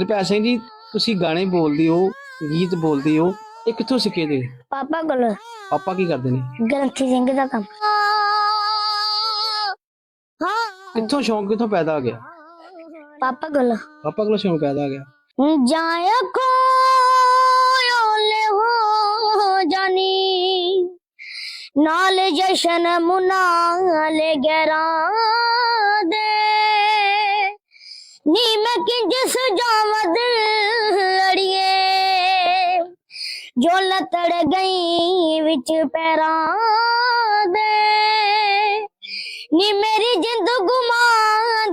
ਰੁਪਿਆ ਸਿੰਘ ਜੀ ਤੁਸੀਂ ਗਾਣੇ ਬੋਲਦੇ ਹੋ ਗੀਤ ਬੋਲਦੇ ਹੋ ਇਹ ਕਿੱਥੋਂ ਸਿੱਖੇ ਦੇ ਪਾਪਾ ਕੋਲ। ਪਾਪਾ ਕੀ ਕਰਦੇ ਨੇ? ਗ੍ਰੰਥੀ ਸਿੰਘ ਦਾ ਕੰਮ। ਕਿੱਥੋਂ ਸ਼ੌਂਕ ਕਿੱਥੋਂ ਪੈਦਾ ਹੋ ਗਿਆ? ਪਾਪਾ ਕੋਲ। ਪਾਪਾ ਕੋਲ ਸ਼ੌਂਕ ਪੈਦਾ ਹੋ ਗਿਆ? ਜਾਇਆ ਕੋਲੇ ਹੋ ਜਾਨੀ। ਨਾਲ ਜਸ਼ਨ ਮੁਨਾਲ ਗਰਾਂ ਦੇ। ਨੀ ਮੈਂ ਕਿੰਜ ਸਜਾਵਦ ਲੜੀਏ ਜੋ ਲਤੜ ਗਈ ਵਿੱਚ ਪੈਰਾਂ ਦੇ। ਨੀ ਮੇਰੀ ਜਿੰਦ ਗੁਮਾ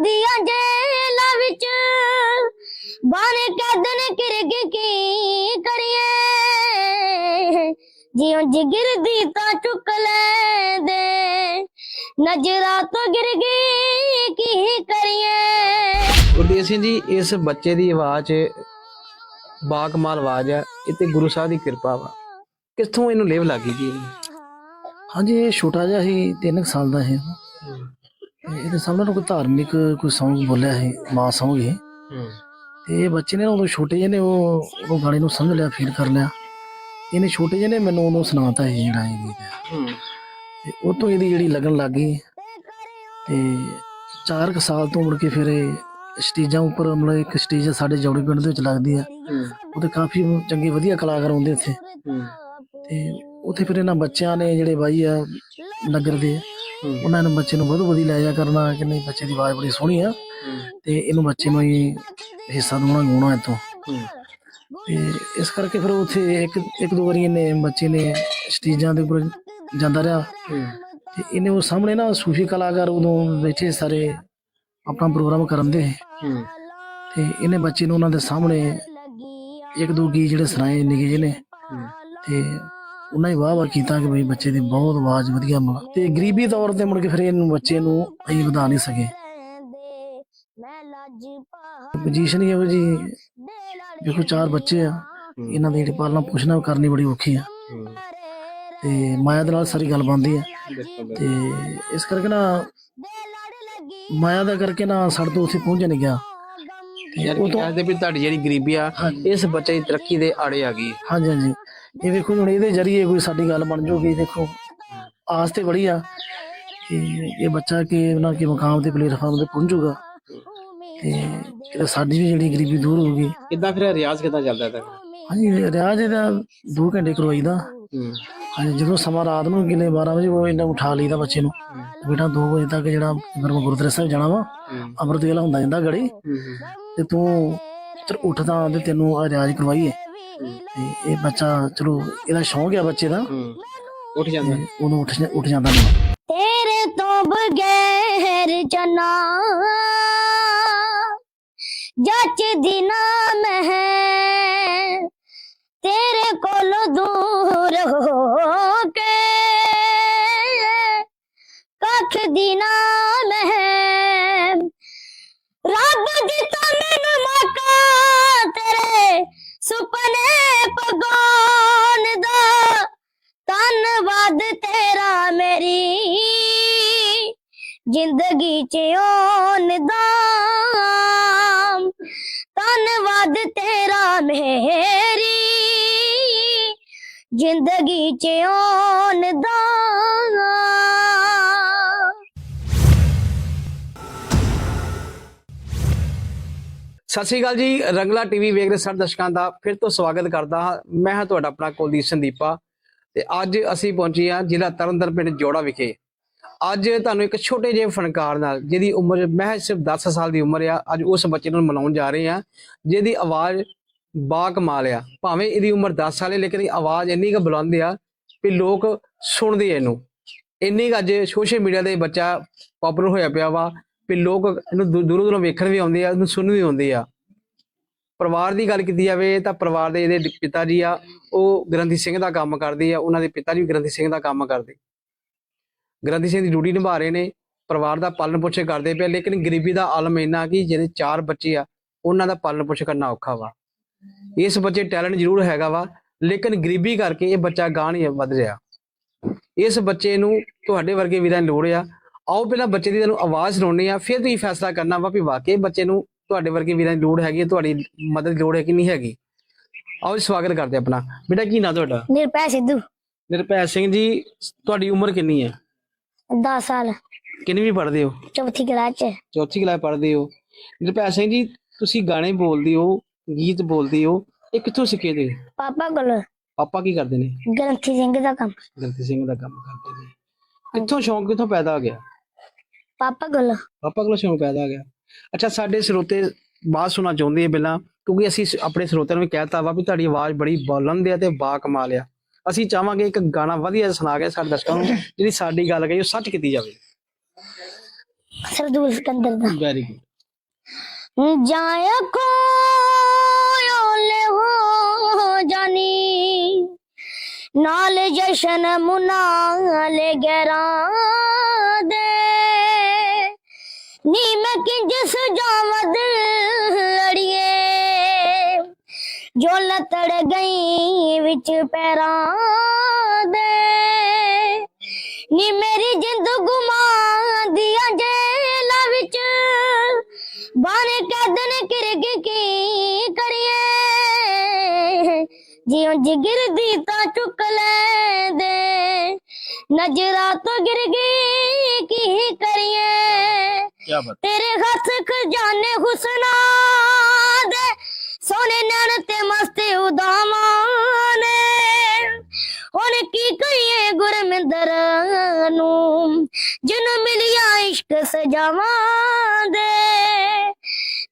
ਦਿਆ ਜੇਲਾ ਵਿੱਚ ਬਨ ਕਦਨ ਕਿਰਗ ਕੀ ਕਰੀਏ? ਜਿਉਂ ਜਿਗਰ ਦੀ ਤਾਂ ਚੁੱਕ ਲੈ ਦੇ ਨਜ਼ਰਾਂ ਤੋਂ ਗਿਰ ਗਈ ਕੀ ਕਰੀਏ? ਗੁਰਦੇਵ ਸਿੰਘ ਜੀ ਇਸ ਬੱਚੇ ਦੀ ਆਵਾਜ਼ ਬਾਕਮਾਲ ਆਵਾਜ਼ ਹੈ ਇਹ ਤੇ ਗੁਰੂ ਸਾਹਿਬ ਦੀ ਕਿਰਪਾ ਵਾ। ਕਿੱਥੋਂ ਇਹਨੂੰ ਲੇਵ ਲੱਗੀ ਜੀ? ਹਾਂਜੀ ਇਹ ਛੋਟਾ ਜਿਹਾ ਸੀ 3 ਸਾਲ ਦਾ ਤੇ ਇਹਦੇ ਸਾਹਮਣੇ ਨੂੰ ਕੋਈ ਧਾਰਮਿਕ ਕੋਈ Song ਬੋਲਿਆ ਸੀ ਮਾਂ Song ਹੀ। ਤੇ ਇਹ ਬੱਚੇ ਨੇ ਉਦੋਂ ਛੋਟੇ ਜਿਹੇ ਨੇ ਉਹ ਉਹ ਗਾਣੇ ਨੂੰ ਸਮਝ ਲਿਆ ਫੀਲ ਕਰ ਲਿਆ। ਇਹਨੇ ਛੋਟੇ ਜਿਹੇ ਨੇ ਮੈਨੂੰ ਉਦੋਂ ਸੁਣਾਤਾ ਇਹ ਜਿਹੜਾ ਇਹ ਗੀਤ ਹੈ। ਹੂੰ। ਤੇ ਉਹ ਤੋਂ ਇਹਦੀ ਜਿਹੜੀ ਲੱਗਣ ਲੱਗ ਗਈ। ਤੇ 4 ਸਾਲ ਤੋਂ ਮੁੜ ਕੇ ਫਿਰ ਇਹ ਸਟੇਜਾਂ ਉੱਪਰ ਮਤਲਬ ਇੱਕ ਸਟੇਜ ਸਾਡੇ ਜੌੜੀ ਪਿੰਡ ਦੇ ਵਿੱਚ ਲੱਗਦੀ ਆ। ਉਹਦੇ ਕਾਫੀ ਚੰਗੇ ਵਧੀਆ ਕਲਾਕਾਰ ਆਉਂਦੇ ਉੱਥੇ ਤੇ ਉੱਥੇ ਫਿਰ ਇਹਨਾਂ ਬੱਚਿਆਂ ਨੇ ਜਿਹੜੇ ਬਾਈ ਆ ਨਗਰ ਦੇ ਉਹਨਾਂ ਨੇ ਬੱਚੇ ਨੂੰ ਬਹੁਤ ਵਧੀ ਲੈ ਜਾ ਕਰਨਾ ਕਿ ਨਹੀਂ ਬੱਚੇ ਦੀ ਆਵਾਜ਼ ਬੜੀ ਸੋਹਣੀ ਆ। ਤੇ ਇਹਨੂੰ ਬੱਚੇ ਨੂੰ ਹੀ ਹਿੱਸਾ ਦਵਾਉਣਾ ਗਾਉਣਾ ਇਤੋਂ ਤੇ ਇਸ ਕਰਕੇ ਫਿਰ ਉੱਥੇ ਇੱਕ ਇੱਕ ਦੋ ਵਾਰੀ ਇਹਨੇ ਬੱਚੇ ਨੇ ਸਟੇਜਾਂ ਦੇ ਉੱਪਰ ਜਾਂਦਾ ਰਿਹਾ। ਤੇ ਇਹਨੇ ਉਹ ਸਾਹਮਣੇ ਨਾ ਸੂਫੀ ਕਲਾਕਾਰ ਉਦੋਂ ਬੈਠੇ ਸਾਰੇ। ਆਪਣਾ ਪ੍ਰੋਗਰਾਮ ਕਰਨ ਦੇ। ਹੂੰ। ਤੇ ਇਹਨੇ ਬੱਚੇ ਨੂੰ ਉਹਨਾਂ ਦੇ ਸਾਹਮਣੇ ਇੱਕ ਦੋ ਗੀਤ ਜਿਹੜੇ ਸੁਣਾਏ ਨਿੱਕੇ ਜਿਹੇ ਨੇ। ਤੇ ਉਹਨਾਂ ਹੀ ਵਾਹ ਵਾਹ ਕੀਤਾ ਕਿ ਬਈ ਬੱਚੇ ਦੀ ਬਹੁਤ ਆਵਾਜ਼ ਵਧੀਆ ਮ ਤੇ ਗਰੀਬੀ ਤੌਰ ਤੇ ਮੁੜ ਕੇ ਫਿਰ ਇਹਨੂੰ ਬੱਚੇ ਨੂੰ ਅਸੀਂ ਵਧਾ ਨਹੀਂ ਸਕੇ। ਪੋਜੀਸ਼ਨ ਇਹੋ ਜੀ ਦੇਖੋ ਚਾਰ ਬੱਚੇ ਆ। ਇਹਨਾਂ ਦੀ ਜਿਹੜੀ ਪਾਲਣਾ ਪੋਸ਼ਣਾ ਕਰਨੀ ਬੜੀ ਔਖੀ ਆ। ਤੇ ਮਾਇਆ ਦੇ ਨਾਲ ਸਾਰੀ ਗੱਲ ਬਣਦੀ ਆ। ਤੇ ਇਸ ਕਰਕੇ ਨਾ ਮਾਇਆ ਦਾ ਕਰਕੇ ਨਾ ਸਾਡੇ ਤੋਂ ਉੱਥੇ ਪਹੁੰਚ ਨਹੀਂ ਗਿਆ ਯਾਰ ਕੀ ਕਹਿੰਦੇ ਵੀ ਤੁਹਾਡੀ ਜਿਹੜੀ ਗਰੀਬੀ ਆ ਇਸ ਬੱਚੇ ਦੀ ਤਰੱਕੀ ਦੇ ਆੜੇ ਆ ਗਈ। ਹਾਂਜੀ ਹਾਂਜੀ। ਇਹ ਵੇਖੋ ਹੁਣ ਇਹਦੇ ਜਰੀਏ ਕੋਈ ਸਾਡੀ ਗੱਲ ਬਣ ਜਾਊਗੀ ਦੇਖੋ। ਆਸ ਤੇ ਬੜੀ ਆ ਕਿ ਇਹ ਬੱਚਾ ਕਿ ਉਹਨਾਂ ਕੇ ਮਕਾਮ ਤੇ ਪਲੇਟਫਾਰਮ ਤੇ ਪਹੁੰਚੂਗਾ ਤੇ ਕਿਤੇ ਸਾਡੀ ਵੀ ਜਿਹੜੀ ਗਰੀਬੀ ਦੂਰ ਹੋਊਗੀ ਕਿੱਦਾਂ ਫਿਰ ਰਿਆਜ਼ ਕਿੱਦਾਂ ਚੱਲਦਾ ਤੱਕ ਹਾਂਜੀ ਰਿਆਜ਼ ਇਹਦਾ 2 ਘੰਟੇ ਕਰਵਾਈਦਾ। ਹਾਂਜੀ ਜਦੋਂ ਸਮਾਂ ਰਾਤ ਨੂੰ ਕਿਲੇ 12 ਵਜੇ ਉਹ ਇਹਨਾਂ ਉਠਾ ਲਈਦਾ ਬੱਚੇ ਨੂੰ। ਬੇਟਾ 2 ਵਜੇ ਤੱਕ ਜਿਹੜਾ ਫਿਰ ਮੈਂ ਗੁਰਦੁਆਰਾ ਸਾਹਿਬ ਜਾਣਾ ਵਾ ਅੰਮ੍ਰਿਤ ਵੇਲਾ ਹੁੰਦਾ ਜਾਂਦਾ ਗੜੀ। ਤੇ ਤੂੰ ਚਲ ਉੱਠਦਾ ਤੇ ਤੈਨੂੰ ਆ ਰਿਆਜ਼ ਕਰਵਾਈਏ। ਤੇ ਇਹ ਬੱਚਾ ਚਲੋ ਇਹਦਾ ਸ਼ੌਂਕ ਆ ਬੱਚੇ ਦਾ। ਉੱਠ ਜਾਂਦਾ। ਉਹਨੂੰ ਉੱਠ ਉੱਠ ਜਾਂਦਾ ਨਹੀਂ ਤੇਰੇ ਤੋਂ ਬਗੈਰ ਜਨਾ ਜੱਚਦੀ ਨਾ ਮੈਂ ਤੇਰੇ ਕੋਲੋਂ ਦੂਰ ਹੋ ਕੇ ਕੱਖ ਦੀ ਨਾ ਮੈਂ ਰੱਬ ਦਿੱਤਾ ਮੈਨੂੰ ਮੌਕਾ ਤੇਰੇ ਸੁਪਨੇ ਪਗਾਉਣ ਦਾ। ਧੰਨਵਾਦ ਤੇਰਾ ਮੇਰੀ ਜ਼ਿੰਦਗੀ ਚ ਆਉਣ ਦਾ। ਧੰਨਵਾਦ ਤੇਰਾ ਮੇਰੀ ਜ਼ਿੰਦਗੀ ਚ ਆਉਣ ਦਾ। ਸਤਿ ਸ਼੍ਰੀ ਅਕਾਲ ਜੀ, ਰੰਗਲਾ ਟੀਵੀ ਵੇਖ ਰਹੇ ਸਾਰੇ ਦਰਸ਼ਕਾਂ ਦਾ ਫਿਰ ਤੋਂ ਸਵਾਗਤ ਕਰਦਾ ਹਾਂ। ਮੈਂ ਹਾਂ ਤੁਹਾਡਾ ਆਪਣਾ ਕੁਲਦੀਪ ਸੰਦੀਪਾ ਤੇ ਅੱਜ ਅਸੀਂ ਪਹੁੰਚੇ ਹਾਂ ਜ਼ਿਲ੍ਹਾ ਤਰਨਤਾਰਨ ਪਿੰਡ ਜੋੜਾ ਵਿਖੇ। ਅੱਜ ਤੁਹਾਨੂੰ ਇੱਕ ਛੋਟੇ ਜਿਹੇ ਫਨਕਾਰ ਨਾਲ ਜਿਹਦੀ ਉਮਰ ਮਹਿਜ ਸਿਰਫ 10 ਸਾਲ ਦੀ ਉਮਰ ਆ, ਅੱਜ ਉਸ ਬੱਚੇ ਨੂੰ ਮਨਾਉਣ ਜਾ ਰਹੇ ਹਾਂ, ਜਿਹਦੀ ਆਵਾਜ਼ ਬਾ ਕਮਾਲ ਆ। ਭਾਵੇਂ ਇਹਦੀ ਉਮਰ 10 ਸਾਲ ਹੈ, ਲੇਕਿਨ ਇਹ ਆਵਾਜ਼ ਇੰਨੀ ਕੁ ਬੁਲੰਦ ਆ ਕਿ ਲੋਕ ਸੁਣਦੇ ਆ ਇਹਨੂੰ। ਇੰਨੀ ਕੁ ਅੱਜ ਸੋਸ਼ਲ ਮੀਡੀਆ ਤੇ ਬੱਚਾ ਪਪੂਲਰ ਹੋਇਆ ਪਿਆ ਵਾ। ਵੀ ਲੋਕ ਇਹਨੂੰ ਦੂ- ਦੂਰੋਂ ਦੂਰੋਂ ਵੇਖਣ ਵੀ ਆਉਂਦੇ ਆ, ਇਹਨੂੰ ਸੁਣਨ ਵੀ ਆਉਂਦੇ ਆ। ਪਰਿਵਾਰ ਦੀ ਗੱਲ ਕੀਤੀ ਜਾਵੇ ਤਾਂ ਪਰਿਵਾਰ ਦੇ ਇਹਦੇ ਪਿਤਾ ਜੀ ਆ, ਉਹ ਗ੍ਰੰਥੀ ਸਿੰਘ ਦਾ ਕੰਮ ਕਰਦੇ ਆ, ਉਹਨਾਂ ਦੇ ਪਿਤਾ ਜੀ ਵੀ ਗ੍ਰੰਥੀ ਸਿੰਘ ਦਾ ਕੰਮ ਕਰਦੇ। ਗ੍ਰੰਥੀ ਸਿੰਘ ਦੀ ਡਿਊਟੀ ਨਿਭਾ ਰਹੇ ਨੇ, ਪਰਿਵਾਰ ਦਾ ਪਾਲਣ ਪੋਸ਼ਣ ਕਰਦੇ ਪਏ, ਲੇਕਿਨ ਗਰੀਬੀ ਦਾ ਆਲਮ ਇੰਨਾ ਕਿ ਜਿਹੜੇ ਚਾਰ ਬੱਚੇ ਆ, ਉਹਨਾਂ ਦਾ ਪਾਲਣ ਪੋਸ਼ਣ ਕਰਨਾ ਔਖਾ ਵਾ। ਇਸ ਬੱਚੇ ਟੈਲੈਂਟ ਜ਼ਰੂਰ ਹੈਗਾ ਵਾ, ਲੇਕਿਨ ਗਰੀਬੀ ਕਰਕੇ ਇਹ ਬੱਚਾ ਗਾਹ ਨਹੀਂ ਵੱਧ ਰਿਹਾ। ਇਸ ਬੱਚੇ ਨੂੰ ਤੁਹਾਡੇ ਵਰਗੇ ਵੀਰਾਂ ਦੀ ਲੋੜ ਆ ਆਓ ਪਹਿਲਾਂ ਬੱਚੇ ਦੀ ਤੁਹਾਨੂੰ ਆਵਾਜ਼ ਸੁਣਾਉਣੀ ਆ ਫਿਰ ਤੁਸੀਂ ਫੈਸਲਾ ਕਰਨਾ ਵਾ ਵੀ ਵਾਕਈ ਬੱਚੇ ਨੂੰ ਤੁਹਾਡੇ ਵਰਗੇ ਵੀਰਾਂ ਦੀ ਲੋੜ ਹੈਗੀ ਹੈ ਤੁਹਾਡੀ ਮਦਦ ਦੀ ਲੋੜ ਹੈ ਕਿ ਨਹੀਂ ਹੈਗੀ। ਆਓ ਜੀ ਸਵਾਗਤ ਕਰਦੇ ਆਪਣਾ। ਬੇਟਾ ਕੀ ਨਾਂ ਤੁਹਾਡਾ? ਨਿਰਪੈ ਸਿੱਧੂ। ਨਿਰਭੈ ਸਿੰਘ ਜੀ ਤੁਹਾਡੀ ਉਮਰ ਕਿੰਨੀ ਹੈ? 10 ਸਾਲ। ਕਿੰਨੀ ਵੀ ਪੜ੍ਹਦੇ ਹੋ? ਚੌਥੀ ਕਲਾਸ ਚ। ਚੌਥੀ ਕਲਾਸ ਪੜ੍ਹਦੇ ਹੋ। ਨਿਰਭੈ ਸਿੰਘ ਜੀ ਤੁਸੀਂ ਗਾਣੇ ਬੋਲਦੇ ਹੋ ਗੀਤ ਬੋਲਦੇ ਹੋ ਇਹ ਕਿੱਥੋਂ ਸਿੱਖੇ ਤੇ ਪਾਪਾ ਕੋਲ। ਪਾਪਾ ਕੀ ਕਰਦੇ ਨੇ? ਗ੍ਰੰਥੀ ਸਿੰਘ ਦਾ ਕੰਮ। ਗਲਤੀ ਸਿੰਘ ਦਾ ਕੰਮ ਕਰਦੇ ਨੇ। ਕਿੱਥੋਂ ਸ਼ੌਂਕ ਕਿੱਥੋਂ ਪੈਦਾ ਹੋ ਗਿਆ? ਪਾਪਾ ਕੋਲ। ਪਾਪਾ ਕੋਲ ਸ਼ੌਂਕ ਪੈਦਾ ਹੋ ਗਿਆ। ਅੱਛਾ ਸਾਡੇ ਸਰੋਤੇ ਬਾਤ ਸੁਣਨਾ ਚਾਹੁੰਦੇ ਆ ਪਹਿਲਾਂ ਕਿਉਂਕਿ ਅਸੀਂ ਆਪਣੇ ਸਰੋਤਿਆਂ ਨੂੰ ਵੀ ਕਹਿਤਾ ਵਾ ਵੀ ਤੁਹਾਡੀ ਆਵਾਜ਼ ਬੜੀ ਬੁਲੰਦ ਆ ਤੇ ਬਾ ਕਮਾਲ ਆ। ਅਸੀਂ ਚਾਹਾਂਗੇ ਇੱਕ ਗਾਣਾ ਵਧੀਆ ਸੁਣਾ ਕੇ ਸਾਡੇ ਦਰਸ਼ਕਾਂ ਨੂੰ ਜਿਹੜੀ ਸਾਡੀ ਗੱਲ ਕਹੀ ਉਹ ਸੱਚ ਕੀਤੀ ਜਾਵੇ। ਸਰਦੂਲ ਸਿਕੰਦਰ ਦਾ। ਵੈਰੀ ਗੁੱਡ ਜਾਇਆ ਕੋਲੇ ਹੋ ਜਾਨੀ। ਨਾਲ ਜਸ਼ਨ ਮੁਨਾਲ ਗਰਾਂ ਦੇ ਨੀ ਮੈਂ ਕਿੰਜ ਸਜਾਵਦ ਲੜੀਏ? ਜੋ ਲਤੜ ਗਈ ਵਿੱਚ ਪੈਰਾਂ ਦੇ। ਨੀ ਮੇਰੀ ਜਿੰਦ ਗੁਮਾ ਦਿਆ ਜੇਲਾ ਵਿੱਚ। ਬਾਨੇ ਕਦਨ ਕਿਰਗ ਕੀ ਕਰੀਏ? ਜਿਉਂ ਜਿਗਰ ਦੀ ਤਾਂ ਚੁੱਕ ਲੈ ਦੇ ਨਜ਼ਰਾਂ ਤੋਂ ਗਿਰ ਗਈ ਕੀ ਕਰੀਏ? ਕੀ ਬਾਤ ਤੇਰੇ ਹੱਥ ਖਜ਼ਾਨੇ ਹੁਸਨਾ ਦੇ ਸੋਨੇ ਨੈਣ ਤੇ ਮਸਤ ਉਦਾਮਾਂ ਨੇ। ਹੁਣ ਕੀ ਕਹੀਏ ਗੁਰਮਿੰਦਰ ਨੂੰ? ਜਿਹਨੂੰ ਮਿਲਿਆ ਇਸ਼ਕ ਸਜਾਵਾਂ ਦੇ।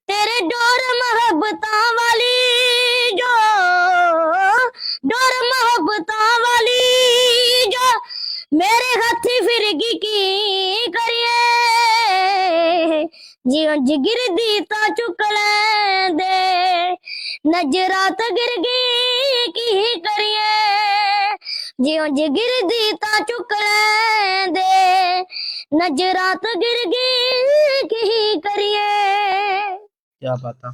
ਤੇਰੇ ਡੋਰ ਮੁਹੱਬਤਾਂ ਜਿਉਂ ਜਿਗਰ ਦੀ ਤਾਂ ਚੁੱਕ ਲੈ ਦੇ ਨਜ਼ਰਾਂ ਤੋਂ ਗਿਰ ਗਈ, ਕੀ ਕਰੀਏ? ਜਿਉਂ ਜਿਗਰ ਦੀ ਤਾਂ ਚੁੱਕ ਲੈ ਨਜ਼ਰਾਂ ਤੋਂ ਗਿਰ ਗਈ, ਕੀ ਕਰੀਏ? ਕੀ ਬਾਤ ਆ।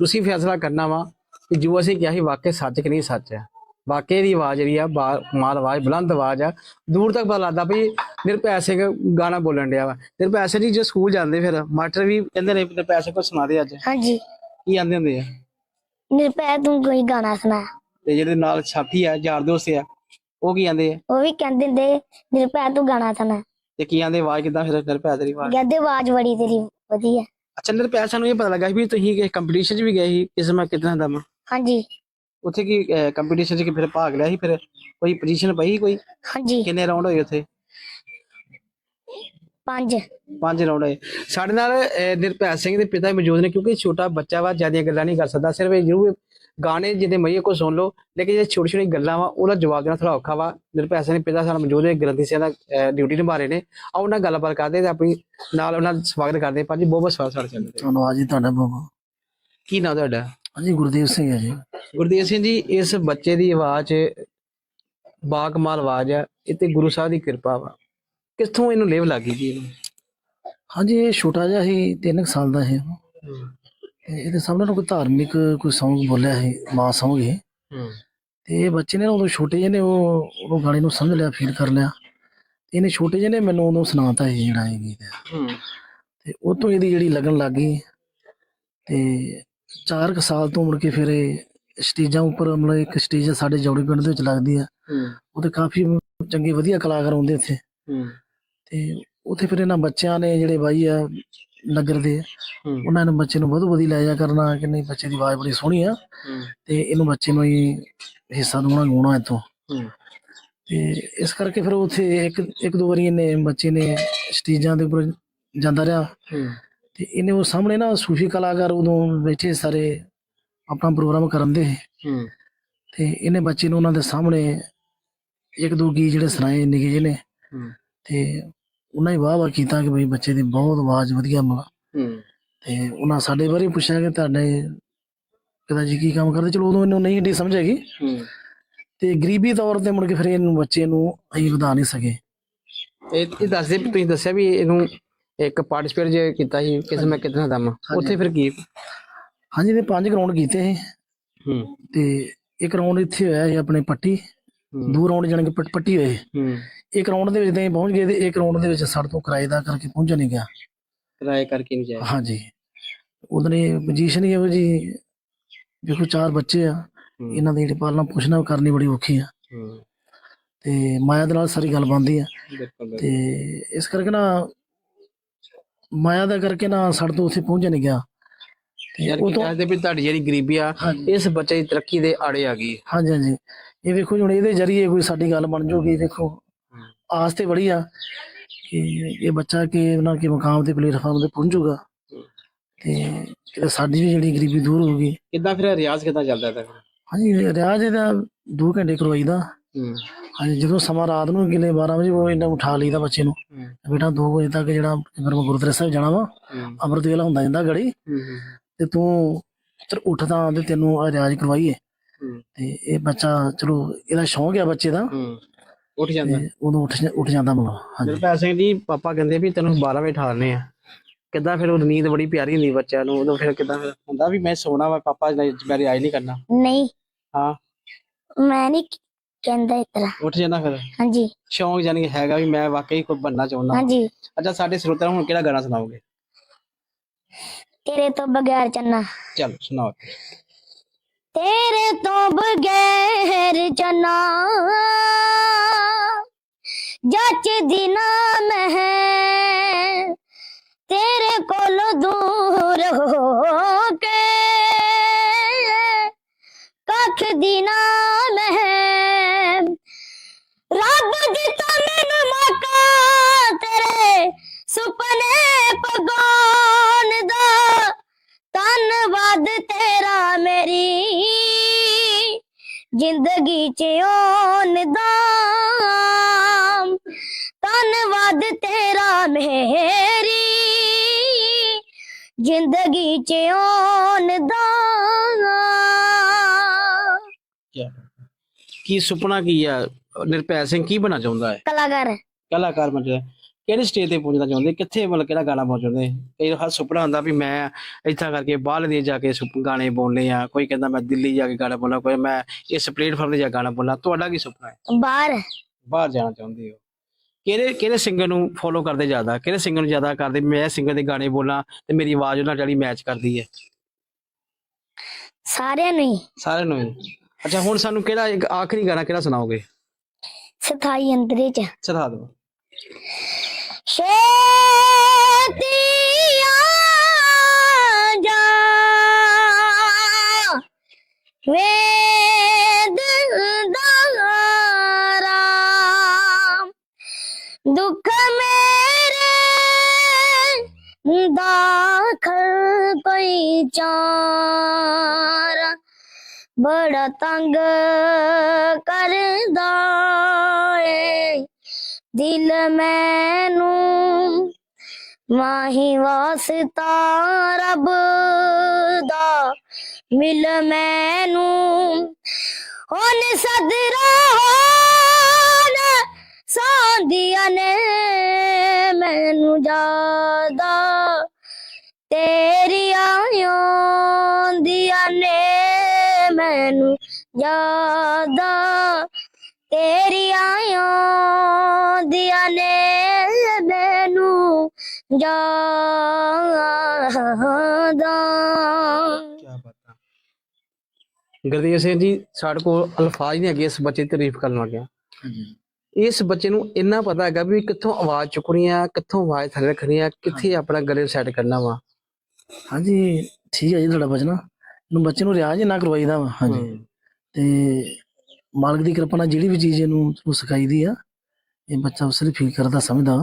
ਤੁਸੀਂ ਫੈਸਲਾ ਕਰਨਾ ਵਾ ਕਿ ਜੋ ਅਸੀਂ ਕਿਹਾ ਸੀ ਵਾਕਿਆ ਸੱਚ ਕਿ ਨਹੀਂ ਸੱਚ ਹੈ ਵਾਕਿਆ ਦੀ ਆਵਾਜ਼ ਜਿਹੜੀ ਆ ਬਾ ਕਮਾਲ ਆਵਾਜ਼ ਬੁਲੰਦ ਆਵਾਜ਼ ਆ। ਦੂਰ ਤੱਕ ਪਤਾ ਲੱਗਦਾ ਵੀ ਨਿਰਭੈ ਸਿੰਘ ਗਾਣਾ ਬੋਲਣ ਡਿਆ ਵਾ। ਨਿਰਭੈ ਸਿੰਘ ਜੀ ਜੋ ਸਕੂਲ ਜਾਂਦੇ ਫਿਰ। ਮਾਸਟਰ ਵੀ ਕਹਿੰਦੇ ਨੇ ਨਿਰਭੈ ਸਿੰਘ ਕੋ ਸੁਣਾ ਦੇ ਅੱਜ। ਹਾਂਜੀ। ਕੀ ਆਂਦੇ ਹੁੰਦੇ ਆ? ਨਿਰਪੈ ਤੂੰ ਕੋਈ ਗਾਣਾ ਸੁਣਾ। ਤੇ ਜਿਹੜੇ ਨਾਲ ਸਾਥੀ ਆ ਯਾਰ ਦੋਸਤ ਆ ਉਹ ਕੀ ਆਂਦੇ ਆ? ਉਹ ਵੀ ਕਹਿੰਦੇ ਹੁੰਦੇ ਨਿਰਪੈ ਤੂੰ ਗਾਣਾ ਸੁਣਾ। ਤੇ ਕੀ ਆਂਦੇ? ਆਵਾਜ਼ ਕਿਦਾਂ ਫਿਰ ਨਿਰਭੈ ਤੇਰੀ ਆਵਾਜ਼? ਕਹਿੰਦੇ ਆਵਾਜ਼ ਬੜੀ ਤੇਰੀ ਵਧੀਆ। ਅੱਛਾ ਨਿਰਭੈ ਸਾਨੂੰ ਇਹ ਪਤਾ ਲੱਗਾ ਵੀ ਤੁਸੀਂ ਕਿ ਕੰਪੀਟੀਸ਼ਨ 'ਚ ਵੀ ਗਏ ਸੀ ਕਿਸ ਮੈਂ ਕਿਤਨਾ ਦਮ ਹਾਂਜੀ। ਉੱਥੇ ਕੀ ਕੰਪੀਟੀਸ਼ਨ 'ਚ ਕੀ ਫਿਰ ਭਾਗ ਲਿਆ ਸੀ? ਫਿਰ ਕੋਈ ਪੋਜੀਸ਼ਨ ਪਈ ਕੋਈ? ਹਾਂਜੀ। ਕਿੰਨੇ ਰਾਉਂਡ ਹੋਏ ਉੱਥੇ? ਪੰਜ। ਪੰਜ ਰਾਉਂਡ ਹੋਏ। ਸਾਡੇ ਨਾਲ ਅਹ, ਨਿਰਭੈ ਸਿੰਘ ਦੇ ਪਿਤਾ ਮੌਜੂਦ ਨੇ ਕਿਉਂਕਿ ਛੋਟਾ ਬੱਚਾ ਵਾ ਜਿਆਦੀਆਂ ਗੱਲਾਂ ਨਹੀਂ ਕਰ ਸਕਦਾ। ਸਿਰਫ ਇਹ ਜ਼ਰੂਰ ਗਾਣੇ ਜਿਹਦੇ ਮਈਏ ਕੋ ਸੁਣ ਲਓ ਲੇਕਿਨ ਜੇ ਛੋਟੀ ਛੋਟੀ ਗੱਲਾਂ ਵਾ ਉਹਦਾ ਜਵਾਬ ਦੇਣਾ ਥੋੜਾ ਔਖਾ ਵਾ। ਨਿਰਭੈ ਸਿੰਘ ਦੇ ਪਿਤਾ ਸਾਡੇ ਮੌਜੂਦ ਨੇ ਗ੍ਰੰਥੀ ਸਿੰਘ ਦਾ ਡਿਊਟੀ ਨਿਭਾ ਰਹੇ ਨੇ। ਆਓ ਉਹਨਾਂ ਨਾਲ ਗੱਲਬਾਤ ਕਰਦੇ ਤੇ ਆਪਣੀ ਨਾਲ ਉਹਨਾਂ ਦਾ ਸਵਾਗਤ ਕਰਦੇ ਭਾਜੀ ਬਹੁਤ ਬਹੁਤ ਸਵਾਗਤ ਸਾਡੇ ਚੈਨਲ ਤੇ। ਧੰਨਵਾਦ ਜੀ ਤੁਹਾਡਾ ਬਾਬਾ ਕੀ ਨਾਮ ਤੁਹਾਡਾ? ਹਾਂਜੀ ਗੁਰਦੇਵ ਸਿੰਘ ਹੈ ਜੀ। ਗੁਰਦੇਵ ਸਿੰਘ ਜੀ ਇਸ ਬੱਚੇ ਦੀ ਆਵਾਜ਼ ਬਾ ਕਮਾਲ ਆਵਾਜ਼ ਆ ਇਹ ਤੇ ਗੁਰੂ ਸਾਹਿਬ ਦੀ ਕਿਰਪਾ ਵਾ। ਕਿੱਥੋਂ ਇਹਨੂੰ ਲੇਵ ਲੱਗੀ ਜੀ ਇਹਨੂੰ? ਹਾਂਜੀ ਇਹ ਛੋਟਾ ਜਿਹਾ ਸੀ 3 ਸਾਲ ਦਾ। ਤੇ ਇਹਦੇ ਸਾਹਮਣੇ ਨੂੰ ਕੋਈ ਧਾਰਮਿਕ ਕੋਈ Song ਬੋਲਿਆ ਸੀ ਮਾਂ Song ਹੀ ਹੂੰ। ਤੇ ਇਹ ਬੱਚੇ ਨੇ ਉਦੋਂ ਛੋਟੇ ਜਿਹੇ ਨੇ ਉਹ ਉਹ ਗਾਣੇ ਨੂੰ ਸਮਝ ਲਿਆ ਫੀਲ ਕਰ ਲਿਆ। ਇਹਨੇ ਛੋਟੇ ਜਿਹੇ ਨੇ ਮੈਨੂੰ ਉਦੋਂ ਸੁਣਾਤਾ ਇਹ ਜਿਹੜਾ ਇਹ ਗੀਤ ਹੈ। ਹੂੰ। ਤੇ ਉਹ ਤੋਂ ਇਹਦੀ ਜਿਹੜੀ ਲੱਗਣ ਲੱਗ ਗਈ। ਤੇ 4 ਕੁ ਸਾਲ ਤੋਂ ਮੁੜ ਕੇ ਫਿਰ ਇਹ ਸਟੇਜਾਂ ਉੱਪਰ ਮਤਲਬ ਇੱਕ ਸਟੇਜ ਸਾਡੇ ਜੌੜੀ ਪਿੰਡ ਦੇ ਵਿੱਚ ਲੱਗਦੀ ਆ। ਉਹਦੇ ਕਾਫੀ ਚੰਗੇ ਵਧੀਆ ਕਲਾਕਾਰ ਆਉਂਦੇ ਉੱਥੇ। ਤੇ ਉੱਥੇ ਫਿਰ ਇਹਨਾਂ ਬੱਚਿਆਂ ਨੇ ਜਿਹੜੇ ਬਾਈ ਆ ਨਗਰ ਦੇ ਉਹਨਾਂ ਨੇ ਬੱਚੇ ਨੂੰ ਬਹੁਤ ਵਧੀਆ ਲੈ ਜਾ ਕਰਨਾ ਕਿ ਨਹੀਂ ਬੱਚੇ ਦੀ ਆਵਾਜ਼ ਬੜੀ ਸੋਹਣੀ ਆ। ਤੇ ਇਹਨੂੰ ਬੱਚੇ ਨੂੰ ਹੀ ਹਿੱਸਾ ਦਵਾਉਣਾ ਗਾਉਣਾ ਇੱਥੋਂ। ਹੂੰ। ਤੇ ਇਸ ਕਰਕੇ ਫਿਰ ਉੱਥੇ ਇੱਕ ਇੱਕ ਦੋ ਵਾਰੀ ਇਹਨੇ ਬੱਚੇ ਨੇ ਸਟੇਜਾਂ ਦੇ ਉੱਪਰ ਜਾਂਦਾ ਰਿਹਾ। ਤੇ ਇਹਨੇ ਉਹ ਸਾਹਮਣੇ ਨਾ ਸੂਫੀ ਕਲਾਕਾਰ ਉਦੋਂ ਬੈਠੇ ਸਾਰੇ ਆਪਣਾ ਪ੍ਰੋਗਰਾਮ ਕਰਨ ਦੇ। ਹੂੰ। ਤੇ ਇਹਨੇ ਬੱਚੇ ਨੂੰ ਉਹਨਾਂ ਦੇ ਸਾਹਮਣੇ ਇੱਕ ਦੋ ਗੀਤ ਜਿਹੜੇ ਸੁਣਾਏ ਨਿੱਕੇ ਜਿਹੇ ਨੇ। ਹੂੰ। ਤੇ ਉਹਨਾਂ ਹੀ ਵਾਹ ਵਾਹ ਕੀਤਾ ਕਿ ਬਈ ਬੱਚੇ ਦੀ ਬਹੁਤ ਆਵਾਜ਼ ਵਧੀਆ ਮ ਹੂੰ। ਤੇ ਉਹਨਾਂ ਸਾਡੇ ਬਾਰੇ ਪੁੱਛਿਆ ਕਿ ਤੁਹਾਡੇ ਪਿਤਾ ਜੀ ਕੀ ਕੰਮ ਕਰਦੇ? ਚਲੋ ਉਦੋਂ ਇਹਨੂੰ ਨਹੀਂ ਏਡੀ ਸਮਝ ਹੈਗੀ। ਹੂੰ। ਤੇ ਗਰੀਬੀ ਤੌਰ ਤੇ ਮੁੜ ਕੇ ਫਿਰ ਇਹਨੂੰ ਬੱਚੇ ਨੂੰ ਅਸੀਂ ਵਧਾ ਨਹੀਂ ਸਕੇ। ਇਹ ਦੱਸਦੇ ਤੁਸੀਂ ਦੱਸਿਆ ਵੀ ਇਹਨੂੰ ਇੱਕ ਪਾਰਟਿਸਿਪੇਟ ਜੇ ਕੀਤਾ ਸੀ ਕਿਸ ਮੈਂ ਕਿਤਨਾ ਦਮ। ਉੱਥੇ ਫਿਰ ਕੀ? ਹਾਂਜੀ ਇਹਨੇ ਪੰਜ ਗਰਾਊਂਡ ਕੀਤੇ ਸੀ। ਹੂੰ। ਤੇ ਇੱਕ ਰਾਉਂਡ ਇੱਥੇ ਹੋਇਆ ਸੀ ਆਪਣੇ ਪੱਟੀ। ਹੂੰ। ਦੋ ਰਾਉਂਡ ਜਾਣੀ ਕਿ ਪੱਟ- ਹੋਏ। ਹੂੰ। ਇੱਕ ਰਾਉਂਡ ਦੇ ਵਿੱਚ ਤਾਂ ਪਹੁੰਚ ਗਏ ਤੇ ਇੱਕ ਰਾਉਂਡ ਦੇ ਵਿੱਚ ਸਾਡੇ ਤੋਂ ਕਿਰਾਏ ਦਾ ਕਰਕੇ ਪਹੁੰਚਿਆ ਨਹੀਂ ਗਿਆ। ਕਿਰਾਏ ਕਰਕੇ ਨਹੀਂ ਜਾਇਆ ਹਾਂਜੀ। ਉਹਦੇ ਪੋਜੀਸ਼ਨ ਹੀ ਇਹੋ ਜੀ ਦੇਖੋ ਚਾਰ ਬੱਚੇ ਆ। ਇਹਨਾਂ ਦੀ ਜਿਹੜੀ ਪਾਲਣਾ ਪੋਸ਼ਣਾ ਕਰਨੀ ਬੜੀ ਔਖੀ ਆ। ਹੂੰ। ਤੇ ਮਾਇਆ ਦੇ ਨਾਲ ਸਾਰੀ ਗੱਲ ਬਣਦੀ ਆ। ਤੇ ਇਸ ਕਰਕੇ ਨਾ ਮਾਇਆ ਦਾ ਕਰਕੇ ਨਾ ਸਾਡੇ ਤੋਂ ਉੱਥੇ ਪਹੁੰਚ ਨਹੀਂ ਗਿਆ। ਯਾਰ ਕੀ ਕਹਿੰਦੇ ਵੀ ਤੁਹਾਡੀ ਜਿਹੜੀ ਗਰੀਬੀ ਆ ਇਸ ਬੱਚੇ ਦੀ ਤਰੱਕੀ ਦੇ ਆੜੇ ਆ ਗਈ। ਹਾਂਜੀ ਹਾਂਜੀ। ਇਹ ਵੇਖੋ ਜੀ ਹੁਣ ਇਹਦੇ ਜਰੀਏ ਕੋਈ ਸਾਡੀ ਗੱਲ ਬਣ ਜਾਊਗੀ ਦੇਖੋ। ਆਸ ਤੇ ਬੜੀ ਆ ਕਿ ਇਹ ਬੱਚਾ ਕਿ ਉਹਨਾਂ ਕੇ ਮਕਾਮ ਤੇ ਪਲੇਟਫਾਰਮ ਤੇ ਪਹੁੰਚੂਗਾ ਤੇ ਸਾਡੀ ਵੀ ਜਿਹੜੀ ਗਰੀਬੀ ਦੂਰ ਹੋਊਗੀ ਕਿੱਦਾਂ ਫਿਰ ਰਿਆਜ਼ ਕਿੱਦਾਂ ਚੱਲਦਾ ਤੱਕ ਹਾਂਜੀ ਰਿਆਜ਼ ਇਹਦਾ 2 ਘੰਟੇ ਕਰਵਾਈਦਾ। ਹਾਂਜੀ ਜਦੋਂ ਸਮਾਂ ਰਾਤ ਨੂੰ ਕਿਲੇ 12 ਵਜੇ ਉਹ ਇਹਨਾਂ ਉਠਾ ਲਈਦਾ ਬੱਚੇ ਨੂੰ। ਬੇਟਾ 2 ਵਜੇ ਤੱਕ ਜਿਹੜਾ ਫਿਰ ਮੈਂ ਗੁਰਦੁਆਰਾ ਸਾਹਿਬ ਜਾਣਾ ਵਾ ਹੂੰ। ਅੰਮ੍ਰਿਤ ਵੇਲਾ ਹੁੰਦਾ ਜਾਂਦਾ ਗੜੀ ਤੇ ਤੂੰ ਚਲ ਉੱਠਦਾ ਤੇ ਤੈਨੂੰ ਰਿਆਜ਼ ਕਰਵਾਈਏ। ਹੂੰ। ਤੇ ਇਹ ਬੱਚਾ ਚਲੋ ਇਹਦਾ ਸ਼ੌਂਕ ਆ ਬੱਚੇ ਦਾ। ਹੂੰ। ਉੱਠ ਜਾਂਦਾ। ਉਦੋਂ ਉੱਠ ਉੱਠ ਜਾਂਦਾ ਮਤਲਬ ਹਾਂਜੀ। ਗੁਰਪ੍ਰੀਤ ਸਿੰਘ ਜੀ ਪਾਪਾ ਕਹਿੰਦੇ ਵੀ ਤੈਨੂੰ 12 ਵਜੇ ਠਾਲਨੇ ਆ। ਕਿੱਦਾਂ ਫਿਰ ਉਹ ਨੀਂਦ ਬੜੀ ਪਿਆਰੀ ਹੁੰਦੀ ਬੱਚਿਆਂ ਨੂੰ ਉਦੋਂ ਫਿਰ ਕਿੱਦਾਂ ਹੁੰਦਾ ਵੀ ਮੈਂ ਸੋਣਾ ਵਾ ਪਾਪਾ ਮੈਂ ਰਿਆਜ਼ ਨਹੀਂ ਕਰਨਾ। ਨਹੀਂ। ਹਾਂ। ਮੈਂ ਨਹੀਂ ਕਹਿੰਦਾ ਇਤਰਾ ਉੱਠ ਜਾਂਦਾ ਫਿਰ। ਹਾਂਜੀ। ਸ਼ੌਂਕ ਜਾਨੀ ਕਿ ਹੈਗਾ ਵੀ ਮੈਂ ਵਾਕਈ ਕੋਈ ਬੰਨਾ ਚਾਹੁੰਦਾ ਹਾਂਜੀ। ਅੱਛਾ ਸਾਡੇ ਸਰੋਤਿਆਂ ਨੂੰ ਹੁਣ ਕਿਹੜਾ ਗਾਣਾ ਸੁਣਾਓਗੇ? ਤੇਰੇ ਤੋਂ ਬਗੈਰ ਚੰਨਾ। ਚਲ ਸੁਣਾਓ। ਤੇਰੇ ਤੋਂ ਬਗੈਰ ਚੰਨਾ। ਜੱਚਦੀ ਨਾ ਮੈਂ ਤੇਰੇ ਕੋਲੋਂ ਦੂਰ ਹੋ ਕੇ। ਕੱਖ ਦੀ ਨਾ ਮੈਂ ਰੱਬ ਦਿੱਤਾ ਮੈਨੂੰ ਮੌਕਾ ਤੇਰੇ ਸੁਪਨੇ ਪਗਾਉਣ ਦਾ ਧੰਨਵਾਦ ਤੇਰਾ ਮੇਰੀ। ਜ਼ਿੰਦਗੀ ਚ ਆਉਣ ਦਾ। ਧੰਨਵਾਦ ਤੇਰਾ ਮੇਰੀ। ਜ਼ਿੰਦਗੀ ਚ ਆਉਣ ਦਾ। ਕੀ ਸੁਪਨਾ ਕੀ ਆ? ਨਿਰਭੈ ਸਿੰਘ ਕੀ ਬਣਾ ਚਾਹੁੰਦਾ ਹੈ? ਕਲਾਕਾਰ। ਕਲਾਕਾਰ ਬਣ ਚਾਹੁੰਦਾ ਕਿਹੜੇ ਸਟੇਜ ਤੇ ਪਹੁੰਚਣਾ ਚਾਹੁੰਦੇ? ਕਿੱਥੇ ਮਤਲਬ ਕਿਹੜਾ ਗਾਣਾ ਪਹੁੰਚਾਉਂਦੇ ਕਈ ਹਰ ਸੁਪਨਾ ਹੁੰਦਾ ਵੀ ਮੈਂ ਇੱਥਾ ਕਰਕੇ ਬਾਹਰ ਦੇ ਜਾ ਕੇ ਸੁਪ- ਗਾਣੇ ਬੋਲਨੇ ਆ ਕੋਈ ਕਹਿੰਦਾ ਮੈਂ ਦਿੱਲੀ ਜਾ ਕੇ ਗਾਣਾ ਬੋਲਾਂ ਕੋਈ ਮੈਂ ਇਸ ਪਲੇਟਫਾਰਮ ਤੇ ਜਾ ਕੇ ਗਾਣਾ ਬੋਲਾਂ ਤੁਹਾਡਾ ਕੀ ਸੁਪਨਾ ਹੈ? ਬਾਹਰ। ਬਾਹਰ ਜਾਣਾ ਚਾਹੁੰਦੇ ਹੋ। ਕਿਹੜੇ ਕਿਹੜੇ ਸਿੰਗਰ ਨੂੰ ਫੋਲੋ ਕਰਦੇ ਜ਼ਿਆਦਾ? ਕਿਹੜੇ ਸਿੰਗਰ ਨੂੰ ਜ਼ਿਆਦਾ ਕਰਦੇ? ਮੈਂ ਸਿੰਗਰ ਦੇ ਗਾਣੇ ਬੋਲਾਂ ਤੇ ਮੇਰੀ ਆਵਾਜ਼ ਉਹਨਾਂ ਨਾਲ ਜਿਹੜੀ ਮੈਚ ਕਰਦੀ ਹੈ? ਸਾਰਿਆਂ ਨੂੰ ਹੀ। ਸਾਰਿਆਂ ਨੂੰ ਹੀ। ਅੱਛਾ ਹੁਣ ਸਾਨੂੰ ਕਿਹੜਾ ਇੱਕ ਆਖਰੀ ਗਾਣਾ ਕਿਹੜਾ ਸੁਣਾਓਗੇ? ਸਥਾਈ ਅੰਤਰੇ ਚ। ਸੁਣਾ ਦਿਓ ਛੇਤੀ ਆ ਜਾ ਵੇਦ ਦਾਰਾ ਦੁੱਖ ਮੇਰੇ ਦਾਖਲ ਕੋਈ ਚਾਰ ਬੜਾ ਤੰਗ ਕਰਦਾ ਏ ਦਿਲ ਮੈਨੂੰ ਮਾਹੀ ਵਾਸਤਾ ਰੱਬ ਦਾ ਮਿਲ ਮੈਨੂੰ। ਹੁਣ ਸਦਰਾ ਹੋਣ ਸਾਂਦੀਆਂ ਨੇ ਮੈਨੂੰ ਜਾਦਾ ਤੇਰੀਆਂ ਆਉਂਦੀਆਂ ਨੇ ਮੈਨੂੰ ਜਾਦਾ ਤੇਰੀਆਂ ਨੇ ਮੈਨੂੰ ਜਾਦਾ ਸਿੰਘ ਜੀ ਸਾਡੇ ਕੋਲ ਅਲਫਾਜ਼ ਨਹੀਂ ਹੈਗੇ ਇਸ ਬੱਚੇ ਦੀ ਤਾਰੀਫ ਕਰਨ ਲੱਗਿਆ ਇਸ ਬੱਚੇ ਨੂੰ ਇੰਨਾ ਪਤਾ ਹੈਗਾ ਵੀ ਕਿੱਥੋਂ ਆਵਾਜ਼ ਚੁੱਕਣੀ ਆ ਕਿੱਥੋਂ ਆਵਾਜ਼ ਥੱਲੇ ਰੱਖਣੀ ਆ ਕਿੱਥੇ ਆਪਣਾ ਗਲੇ ਸੈੱਟ ਕਰਨਾ ਵਾ। ਹਾਂਜੀ ਠੀਕ ਹੈ ਜੀ ਤੁਹਾਡਾ ਬਚਨਾ। ਨੂੰ ਬੱਚੇ ਨੂੰ ਰਿਆਜ਼ ਨਾ ਕਰਵਾਈਦਾ ਵਾ। ਹਾਂਜੀ। ਤੇ ਮਾਲਕ ਦੀ ਕਿਰਪਾ ਨਾਲ ਜਿਹੜੀ ਵੀ ਚੀਜ਼ ਇਹਨੂੰ ਉਹ ਸਿਖਾਈਦੀ ਆ ਇਹ ਬੱਚਾ ਉਸ ਲਈ ਫੀਲ ਕਰਦਾ ਸਮਝਦਾ।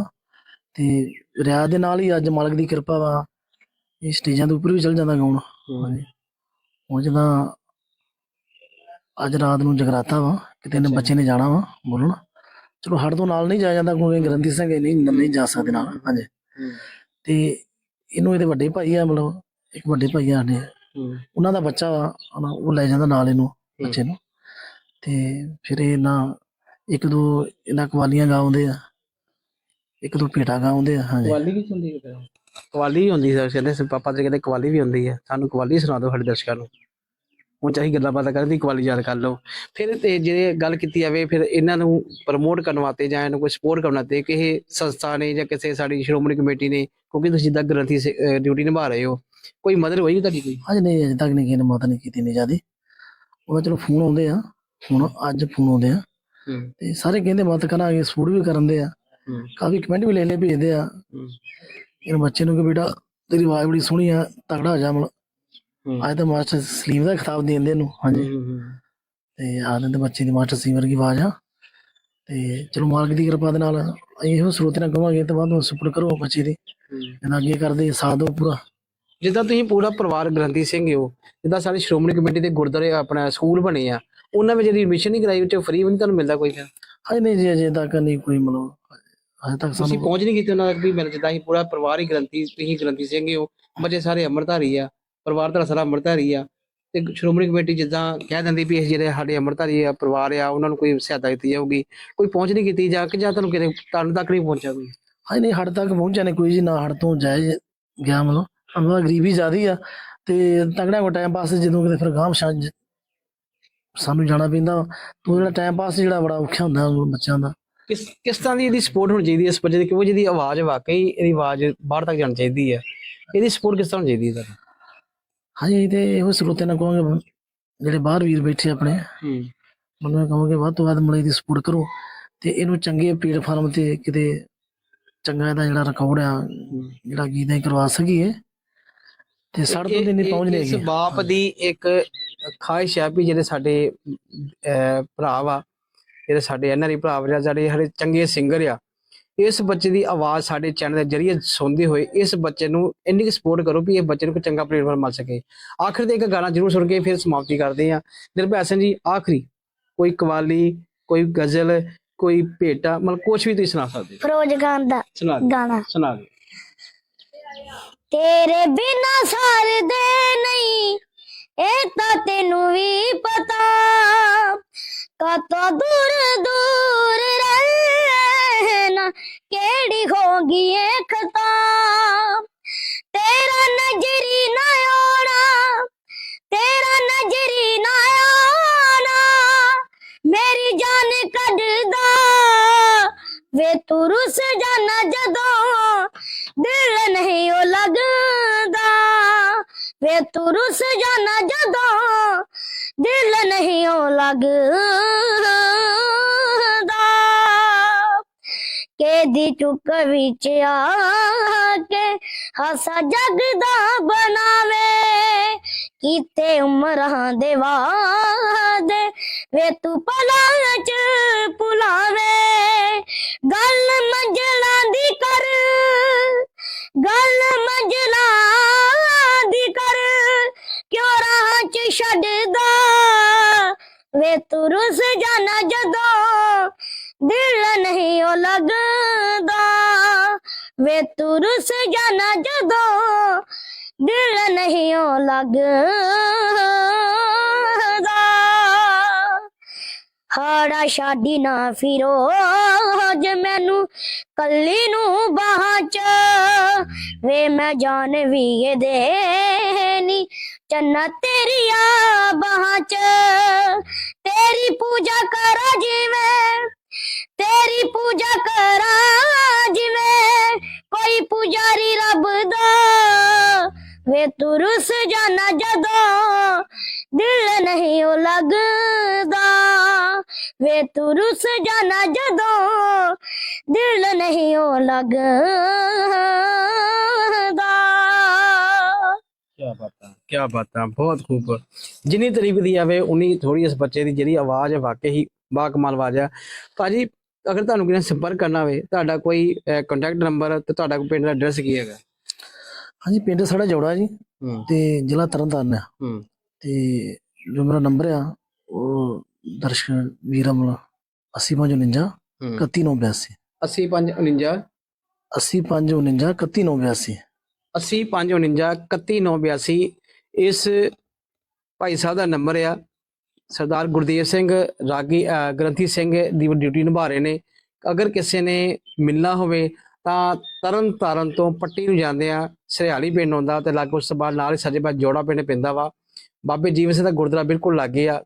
ਤੇ ਰਿਆਜ਼ ਦੇ ਨਾਲ ਹੀ ਅੱਜ ਮਾਲਕ ਦੀ ਕਿਰਪਾ ਵਾ ਇਹ ਸਟੇਜਾਂ ਦੇ ਉੱਪਰ ਵੀ ਚੱਲ ਜਾਂਦਾ ਗਾਉਣ। ਉਹ ਜਦਾਂ ਅੱਜ ਰਾਤ ਨੂੰ ਜਗਰਾਤਾ ਵਾ ਕਿਤੇ ਨੇ। ਬੱਚੇ ਨੇ ਜਾਣਾ ਵਾ ਬੋਲਣ। ਚਲੋ ਹੜ ਤੋਂ ਨਾਲ ਨਹੀਂ ਜਾਇਆ ਜਾਂਦਾ ਕਿਉਂਕਿ ਗ੍ਰੰਥੀ ਸਿੰਘ ਨਹੀਂ ਨਹੀਂ ਜਾ ਸਕਦੇ ਨਾਲ ਹਾਂਜੀ। ਤੇ ਇਹਨੂੰ ਇਹਦੇ ਵੱਡੇ ਭਾਈ ਆ ਮਤਲਬ ਇੱਕ ਵੱਡੇ ਭਾਈ ਆ ਸਾਡੇ। ਉਹਨਾਂ ਦਾ ਬੱਚਾ ਵਾ ਉਹ ਲੈ ਜਾਂਦਾ ਨਾਲ ਇਹਨੂੰ ਬੱਚੇ ਨੂੰ। ਤੇ ਫਿਰ ਇਹ ਨਾ ਇੱਕ ਦੋ ਇਹਨਾਂ ਕਵਾਲੀਆਂ ਗਾਉਂਦੇ ਆ ਇੱਕ ਦੋ ਭੇਟਾ ਗਾਉਂਦੇ ਆ ਹਾਂਜੀ। ਕਵਾਲੀ ਵੀ ਹੁੰਦੀ ਹੈ ਕਵਾਲੀ ਵੀ ਹੁੰਦੀ ਹੈ ਕਹਿੰਦੇ ਪਾਪਾ ਤੇ ਕਹਿੰਦੇ ਕਵਾਲੀ ਵੀ ਹੁੰਦੀ ਹੈ ਸਾਨੂੰ ਕਵਾਲੀ ਸੁਣਾ ਦਿਓ ਸਾਡੇ ਦਰਸ਼ਕਾਂ ਨੂੰ। ਹੁਣ ਚਾਹੀ ਗੱਲਾਂ ਬਾਤਾਂ ਕਰਨ ਦੀ ਕਵਾਲੀ ਯਾਦ ਕਰ ਲਓ। ਫਿਰ ਤੇ ਜੇ ਗੱਲ ਕੀਤੀ ਜਾਵੇ ਫਿਰ ਇਹਨਾਂ ਨੂੰ ਪ੍ਰਮੋਟ ਕਰਨ ਵਾਸਤੇ ਜਾਂ ਇਹਨੂੰ ਕੋਈ ਸਪੋਰਟ ਕਰਨ ਵਾਸਤੇ ਕਿਸੇ ਸੰਸਥਾ ਨੇ ਜਾਂ ਕਿਸੇ ਸਾਡੀ ਸ਼੍ਰੋਮਣੀ ਕਮੇਟੀ ਨੇ ਕਿਉਂਕਿ ਤੁਸੀਂ ਜਿੱਦਾਂ ਗ੍ਰੰਥੀ ਡਿਊਟੀ ਨਿਭਾ ਰਹੇ ਹੋ ਕੋਈ ਮਦਦ ਹੋਈ ਤੁਹਾਡੀ ਕੋਈ? ਅੱਜ ਨਹੀਂ ਅਜੇ ਤੱਕ ਨਹੀਂ ਕਿਸੇ ਨੇ ਮਦਦ ਨਹੀਂ ਕੀਤੀ ਨਹੀਂ ਜਿਆਦੀ। ਉਹਦਾ ਚਲੋ ਫੋਨ ਆਉਂਦੇ ਆ। ਹੁਣ ਅੱਜ ਫੋਨ ਆਉਂਦੇ ਆ। ਤੇ ਸਾਰੇ ਕਹਿੰਦੇ ਮਦਦ ਕਰਾਂਗੇ ਸਪੋਰਟ ਵੀ ਕਰਨ ਦੇ ਆ। ਕਾਫੀ ਕਮੈਂਟ ਵੀ ਲੈਣੇ ਭੇਜਦੇ ਆ। ਹੂੰ। ਇਹ ਬੱਚੇ ਨੂੰ ਕਿ ਬੇਟਾ ਤੇਰੀ ਆਵਾਜ਼ ਬੜੀ ਸੋਹਣੀ ਆ ਤਗੜਾ ਹੋ ਜਾ ਮਲ ਅੱਜ ਤਾਂ ਮਾਸਟਰ ਸਲੀਮ ਦਾ ਖਿਤਾਬ ਦੇਂਦੇ ਨੂੰ ਹਾਂਜੀ। ਤੇ ਆਨੰਦ ਬੱਚੇ ਦੀ ਮਾਸਟਰ ਸਲੀਮ ਵਰਗੀ ਆਵਾਜ਼ ਆ। ਤੇ ਚਲੋ ਮਾਲਕ ਦੀ ਕਿਰਪਾ ਦੇ ਨਾਲ ਇਹੋ ਸਰੋਤ ਨਾਲ ਕਹਾਂਗੇ ਤੇ ਬਾਅਦ ਵਿੱਚ ਸਪੋਰਟ ਕਰੋ ਬੱਚੇ ਦੀ। ਇਹਨਾਂ ਅੱਗੇ ਕਰਦੇ ਸਾਥ ਦਿਓ ਪੂਰਾ। ਜਿੱਦਾਂ ਤੁਸੀਂ ਪੂਰਾ ਪਰਿਵਾਰ ਗ੍ਰੰਥੀ ਸਿੰਘ ਹੋ ਜਿੱਦਾਂ ਸਾਡੇ ਸ਼੍ਰੋਮਣੀ ਕਮੇਟੀ ਦੇ ਗੁਰਦੁਆਰੇ ਆਪਣਾ ਸਕੂਲ ਬਣੇ ਆ ਉਹਨਾਂ ਵਿੱਚ ਜਿਹੜੀ ਐਡਮਿਸ਼ਨ ਨਹੀਂ ਕਰਾਈ ਚ ਫ੍ਰੀ ਵੀ ਨਹੀਂ ਤੁਹਾਨੂੰ ਮਿਲਦਾ ਕੋਈ ਫਿਰ? ਹਾਂ ਨਹੀਂ ਜੀ ਅਜੇ ਤੱਕ ਨਹੀਂ ਕੋਈ ਮਤਲਬ ਅਜੇ ਤੱਕ ਤੁਸੀਂ ਸਾਨੂੰ ਪਹੁੰਚ ਨਹੀਂ ਕੀਤੀ ਉਹਨਾਂ ਤੱਕ ਵੀ ਮਿਲ ਜਿੱਦਾਂ ਅਸੀਂ ਪੂਰਾ ਪਰਿਵਾਰ ਹੀ ਗ੍ਰੰਥੀ ਤੁਸੀਂ ਗ੍ਰੰਥੀ ਸਿੰਘ ਹੋ ਬੱਚੇ ਸਾਰੇ ਅੰਮ੍ਰਿਤਧਾਰੀ ਆ ਪਰਿਵਾਰ ਦਾ ਸਾਰਾ ਅੰਮ੍ਰਿਤਧਾਰੀ ਆ। ਤੇ ਸ਼੍ਰੋਮਣੀ ਕਮੇਟੀ ਜਿੱਦਾਂ ਕਹਿ ਦਿੰਦੀ ਵੀ ਇਹ ਜਿਹੜੇ ਸਾਡੇ ਅੰਮ੍ਰਿਤਧਾਰੀ ਆ ਪਰਿਵਾਰ ਆ ਉਹਨਾਂ ਨੂੰ ਕੋਈ ਸਹਾਇਤਾ ਦਿੱਤੀ ਜਾਊਗੀ। ਕੋਈ ਪਹੁੰਚ ਨਹੀਂ ਕੀਤੀ ਜਾ ਕੇ ਜਾਂ ਤੁਹਾਨੂੰ ਕਿਤੇ ਤੁਹਾਨੂੰ ਤੱਕ ਨਹੀਂ ਪਹੁੰਚਿਆ ਕੋਈ? ਹਾਂ ਨਹੀਂ ਹੜ ਤੱਕ ਪਹੁੰਚਿਆ ਨਹੀਂ ਕੋਈ ਜੀ ਨਾ ਹੜ ਤੋਂ ਜਾਇ ਗਿਆ ਮਤਲਬ। ਤਾਂ ਗਰੀਬੀ ਜ਼ਿਆਦੀ ਆ ਤੇ ਤਗੜਾ ਕੋ ਟਾਈਮ ਪਾਸ ਜਦੋਂ ਕਿਤੇ ਫਿਰ ਗਾਂਵ ਛੰਜ ਸਾਨੂੰ ਜਾਣਾ ਪੈਂਦਾ। ਤੋਂ ਜਿਹੜਾ ਟਾਈਮ ਪਾਸ ਜਿਹੜਾ ਬੜਾ ਔਖਾ ਹੁੰਦਾ ਬੱਚਿਆਂ ਦਾ। ਕਿਸ ਕਿਸ ਤਰ੍ਹਾਂ ਦੀ ਇਹਦੀ ਸਪੋਰਟ ਹੋਣੀ ਚਾਹੀਦੀ ਹੈ ਇਸ ਬੱਚੇ ਦੀ? ਕਿਉਂਕਿ ਜਿਹਦੀ ਆਵਾਜ਼ ਵਾਕਈ ਇਹਦੀ ਆਵਾਜ਼ ਬਾਹਰ ਤੱਕ ਜਾਣੀ ਚਾਹੀਦੀ ਹੈ। ਇਹਦੀ ਸਪੋਰਟ ਕਿਸ ਤਰ੍ਹਾਂ ਹੋਣੀ ਚਾਹੀਦੀ ਹੈ ਤੁਹਾਨੂੰ? ਹਾਂਜੀ ਤੇ ਇਹੋ ਸਰੋਤੇ ਨਾਲ ਕਹਾਂਗੇ ਜਿਹੜੇ ਬਾਹਰ ਵੀਰ ਬੈਠੇ ਆਪਣੇ। ਹੂੰ। ਮੈਨੂੰ ਕਹਾਂਗੇ ਵੱਧ ਤੋਂ ਵੱਧ ਮਲੇ ਦੀ ਸਪੋਰਟ ਕਰੋ ਤੇ ਇਹਨੂੰ ਚੰਗੇ ਪਲੇਟਫਾਰਮ ਤੇ ਕਿਤੇ ਚੰਗਾ ਇਹਦਾ ਜਿਹੜਾ ਰਿਕਾਰਡ ਆ ਜਿਹੜਾ ਗੀਤ ਕਰਵਾ ਸਕੀਏ ਤੇ ਸਾਡੇ ਤੋਂ ਇੰਨੀ ਪਹੁੰਚ ਨਹੀਂ ਇਸ ਬਾਪ ਦੀ ਇੱਕ ਖਾਹਿਸ਼ ਹੈ ਵੀ ਜਿਹੜੇ ਸਾਡੇ ਭਰਾ ਵਾ ਜਿਹੜੇ ਸਾਡੇ ਐਨਆਰਈ ਭਰਾ ਵਾ ਸਾਡੇ ਹਰੇ ਚੰਗੇ ਸਿੰਗਰ ਆ ਇਸ ਬੱਚੇ ਦੀ ਆਵਾਜ਼ ਸਾਡੇ ਚੈਨਲ ਦੇ ਜਰੀਏ ਸੁਣਦੇ ਹੋਏ ਇਸ ਬੱਚੇ ਨੂੰ ਇੰਨੀ ਸਪੋਰਟ ਕਰੋ ਵੀ ਇਹ ਬੱਚੇ ਨੂੰ ਕੋਈ ਚੰਗਾ ਪਲੇਟਫਾਰਮ ਮਿਲ ਸਕੇ। ਆਖਰ ਤੇ ਇੱਕ ਗਾਣਾ ਜ਼ਰੂਰ ਸੁਣ ਕੇ ਫਿਰ ਸਮਾਪਤੀ ਕਰਦੇ ਹਾਂ। ਨਿਰਭੈ ਸਿੰਘ ਜੀ ਆਖਰੀ ਕੋਈ ਕਵਾਲੀ ਕੋਈ ਗਜ਼ਲ ਕੋਈ ਭੇਟਾ ਮਤਲਬ ਕੁਝ ਵੀ ਤੁਸੀਂ ਸੁਣਾ ਸਕਦੇ ਹੋ। ਫਰੋਜ਼ ਖਾਨ ਦਾ ਗਾਣਾ। ਸੁਣਾ ਦਿਓ। ਤੇਰੇ ਬਿਨਾ ਸਰਦੇ ਨਹੀਂ ਇਹ ਤਾਂ ਤੈਨੂੰ ਵੀ ਪਤਾ ਕਤੋਂ ਦੂਰ ਦੂਰ ਰਹਿਣਾ, ਕਿਹੜੀ ਹੋਗੀ ਇਹ ਖਤਾ? ਤੇਰਾ ਨਜ਼ਰੀ ਨਾ ਆਉਣਾ, ਤੇਰਾ ਨਜ਼ਰੀ ਨਾ ਆਉਣਾ, ਮੇਰੀ ਜਾਨ ਕੱਢਦਾ। ਵੇ ਤੂੰ ਰੁੱਸ ਜਾਣਾ ਜਦੋਂ ਤੂੰ ਰੁੱਸ ਜਾਣਾ ਜਦੋਂ ਦਿਲ ਨਹੀਂ ਉਹ ਲੱਗਦਾ। ਕਿਹਦੀ ਚੁੱਕ ਵਿੱਚ ਆ ਕੇ ਹਾਸਾ ਜਗ ਬਣਾਵੇ। ਕੀਤੇ ਉਮਰਾਂ ਦੇ ਵਾਦੇ ਵੇ ਤੂੰ ਪਲਾਂ ਚ ਪੁਲਾਵੇ ਗੱਲ ਮੰਜਲਾਂ ਦੀ ਕਰ, ਗੱਲ ਵੇ ਤੂੰ ਰੁੱਸ ਜਾਣਾ ਜਦੋਂ ਦਿਲ ਨਹੀਂ ਉਹ ਲੱਗਦਾ। ਵੇ ਤੂੰ ਰੁੱਸ ਜਾਣਾ ਜਦੋਂ ਦਿਲ ਨਹੀਂ ਉਹ ਲੱਗਦਾ। ਹਾੜਾ ਛਾਡੀ ਨਾ ਫਿਰੋ ਜ ਮੈਨੂੰ ਕੱਲੀ ਨੂੰ ਬਾਹਾਂ ਚ। ਵੇ ਮੈਂ ਜਾਨ ਵੀ ਇਹ ਦੇਨੀ ਚੰਨਾ ਤੇਰੀਆਂ ਬਾਹਾਂ ਚ ਤੇਰੀ ਪੂਜਾ ਕਰਾਂ ਜਿਵੇਂ ਤੇਰੀ ਪੂਜਾ ਕਰਾਂ ਜਿਵੇਂ ਕੋਈ ਪੁਜਾਰੀ ਰੱਬ ਦਾ ਵੇ ਤੂੰ ਰੁੱਸ ਜਾਣਾ ਜਦੋਂ ਦਿਲ ਨਹੀਂ ਉਹ ਲੱਗਦਾ ਵੇ ਤੂੰ ਰੁੱਸ ਜਾਣਾ ਜਦੋਂ ਦਿਲ ਨਹੀਂ ਉਹ ਲੱਗਦਾ ਕਿਆ ਬਾਤਾਂ ਬਹੁਤ ਖੂਬ। ਜਿੰਨੀ ਤਾਰੀਫ ਦੀ ਜਾਵੇ ਉਨੀ ਥੋੜੀ ਇਸ ਬੱਚੇ ਦੀ ਜਿਹੜੀ ਆਵਾਜ਼ ਹੈ ਵਾਕਈ ਹੀ ਬਾ ਕਮਾਲ ਆਵਾਜ਼ ਹੈ ਭਾਜੀ ਅਗਰ ਤੁਹਾਨੂੰ ਕਿਸੇ ਸੰਪਰਕ ਕਰਨਾ ਹੋਵੇ ਤੁਹਾਡਾ ਕੋਈ ਕੰਟੈਕਟ ਨੰਬਰ ਤੇ ਤੁਹਾਡਾ ਕੋਈ ਪਿੰਡ ਦਾ ਐਡਰੈਸ ਕੀ ਹੈਗਾ? ਹਾਂਜੀ ਪਿੰਡ ਸਾਡਾ ਜੋੜਾ ਜੀ ਤੇ ਜ਼ਿਲ੍ਹਾ ਤਰਨਤਾਰਨ ਆ। ਹੂੰ। ਤੇ ਜੋ ਮੇਰਾ ਨੰਬਰ ਆ ਉਹ ਦਰਸ਼ਕ ਵੀਰਮ 8549 ਹੂੰ। 31982 8549 8549 31982 8549 31982 ਇਸ ਭਾਈ ਸਾਹਿਬ ਦਾ ਨੰਬਰ ਆ। ਸਰਦਾਰ ਗੁਰਦੇਵ ਸਿੰਘ ਰਾਗੀ ਗ੍ਰੰਥੀ ਸਿੰਘ ਦੀ ਡਿਊਟੀ ਨਿਭਾ ਰਹੇ ਨੇ। ਅਗਰ ਕਿਸੇ ਨੇ ਮਿਲਣਾ ਹੋਵੇ ਤਾਂ ਤਰਨ ਤਾਰਨ ਤੋਂ ਪੱਟੀ ਨੂੰ ਜਾਂਦੇ ਆ। ਸਰਿਆਲੀ ਪਿੰਡ ਆਉਂਦਾ ਤੇ ਲਾਗੇ ਉਸ ਤੋਂ ਬਾਅਦ ਨਾਲ ਹੀ ਸੱਜੇ ਪਾਸੇ ਜੋੜਾ ਪਿੰਡ ਪੈਂਦਾ ਵਾ। ਬਾਬੇ ਜੀਵਨ ਸਿੰਘ ਦਾ ਗੁਰਦੁਆਰਾ ਬਿਲਕੁਲ ਲਾਗੇ ਆ।